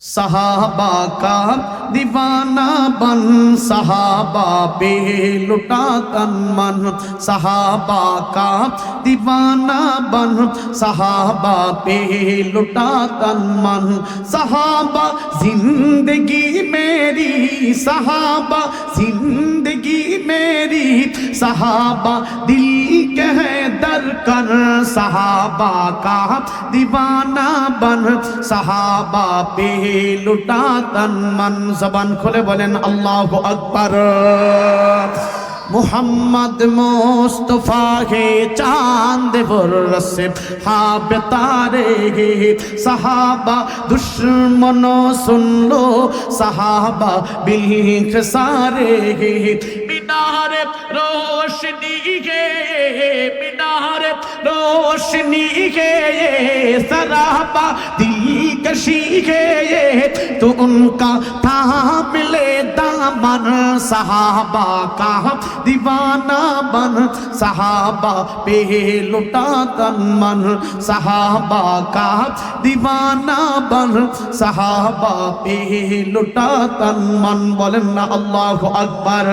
সাহাবা কা দিবানা বন, সাহাবা বে লুটা তন মন। সাহাবা কা দিবানা বন, সাহাবা বে লুটা তন মন। সাহাবা, জিন্দগি মেরি, সাহাবা, জিন্দগি মেরি। সাহাবা, দিল کر صحابہ کا دیوانہ بن صحابہ پہ لٹا تن من زبان کھلے بولین اللہ اکبر محمد مصطفیٰ ہے چاند برس ہاں تارے ہے صحابہ دشمنوں سن لو صحابہ بلکھ سارے ہے مینار روشنی ہے रोशनी के सराबा दिलकशी के तो उनका था मिले दामन सहाबा का दीवाना बन सहाबा पे लुटा तन मन सहाबा का दीवाना बन सहाबा पे लुटा तन मन बोलें ना अल्लाह अकबर